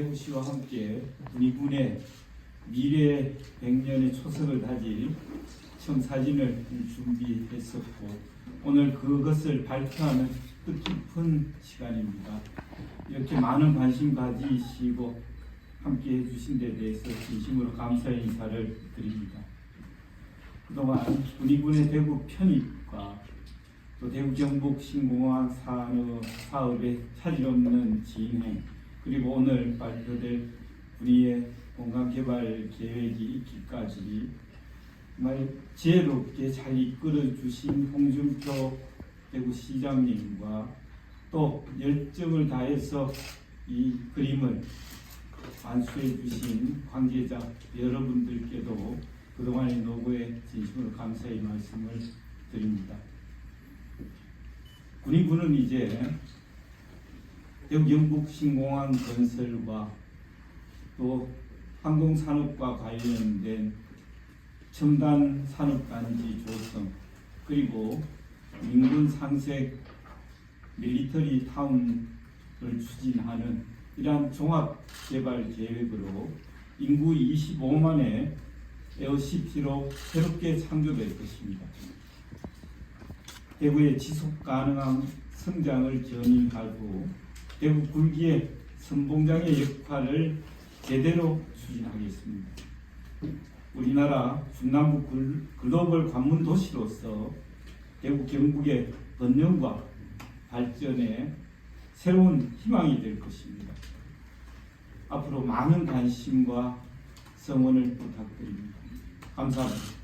배우 씨와 함께 군의군의 미래 100년의 초석을 다질 청 사진을 준비했었고 오늘 그것을 발표하는 뜻깊은 시간입니다. 이렇게 많은 관심 가지시고 함께 해주신 데 대해서 진심으로 감사의 인사를 드립니다. 그동안 군의군의 대구 편입과 또 대구 경북 신공항 사업의 차질 없는 진행 그리고 오늘 발표될 군의의 공간 개발 계획이 있기까지 정말 지혜롭게 잘 이끌어 주신 홍준표 대구시장님과 또 열정을 다해서 이 그림을 완수해 주신 관계자 여러분들께도 그동안의 노고에 진심으로 감사의 말씀을 드립니다. 군인군은 이제 대구 경북 신공항 건설과 또 항공산업과 관련된 첨단 산업단지 조성 그리고 민군 상색 밀리터리 타운을 추진하는 이러한 종합 개발 계획으로 인구 25만의 에어시티로 새롭게 창조될 것입니다. 대구의 지속 가능한 성장을 견인하고 대구 굴기의 선봉장의 역할을 제대로 추진하겠습니다. 우리나라 중남부 글- 글로벌 관문 도시로서 대구 경북의 번영과 발전에 새로운 희망이 될 것입니다. 앞으로 많은 관심과 성원을 부탁드립니다. 감사합니다.